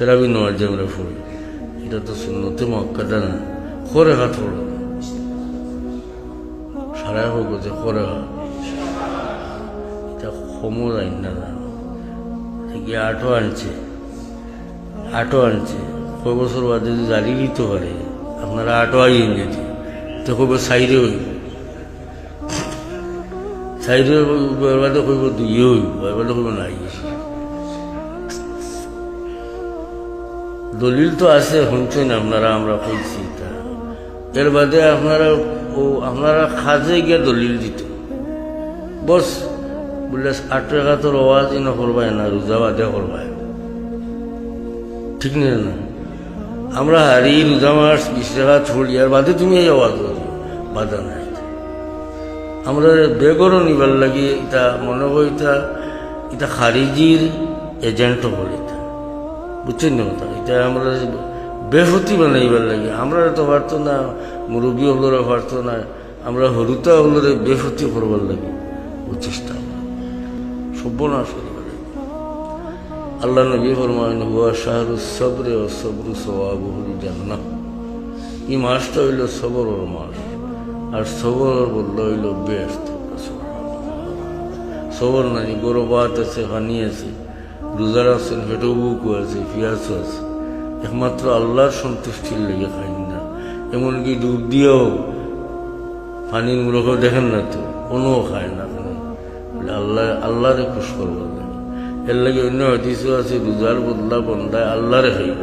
তেরাবি নেওয়ার যে আমরা ফুল এটা তো সুন্নতে মক্কাটা না। করে হাত ফুল সারা হোক যে করে হাত। এটা কমও যাই না। কি আটও আনছে? আটও আনছে। কয় বছর বাদে যদি জারি দিতে পারে, আপনারা আটও আইন যেতে তো কইব সাইডে হইব? সাইডে বাদে কইব দুইয়ে হইব, এবারে কইব নাই দলিল তো আছে, শুনছেন আপনারা, আমরা কইছি তা এর বাদে আপনারা ও আপনারা খাজে গিয়ে দলিল দিত। বস বললে আট টাকা তোর আওয়াজই না করবায় না, রোজা বাদে করবায় ঠিক না না? আমরা হারি, রোজা মাস, বিশ টাকা ছড়ি আর বাদে তুমি এই আওয়াজ করো, বাধা নাই। আমরা বেগরও নিবার লাগি, এটা মনে করি এটা এটা খারিজির এজেন্ট বলে। বুঝছেন না কথা এটা আমরা বেহতি বানাইবার লাগে। আমরা তো পারতো না, মুরব্বী হলোরা পারতো না, আমরা হরুতা হলোরে বেহতি করবার লাগে। ও চেষ্টা করিবার আল্লাহ নবী ফরমান হুয়া শাহরু সবরে ও সবরু সবাবহুল জান্না এই মাসটা হইল সবরের মাস। আর সবর বলল হইল ব্যস্ত। সবর নাই গরু ভাত আছে পানি আছে। রোজার আছেন হেঁটেও বুকু আছে পিয়াসও আছে। একমাত্র আল্লাহর সন্তুষ্টির লেগে খাই না। এমনকি দুধ দিয়েও পানি মুরগও দেখেন না তো কোনো খায় না কেন আল্লাহ, আল্লাহরে খুশ করবার লাগে এর লাগে অন্য হতিস আছে, রোজার বদলা বন্ধায় আল্লাহরে খাইব।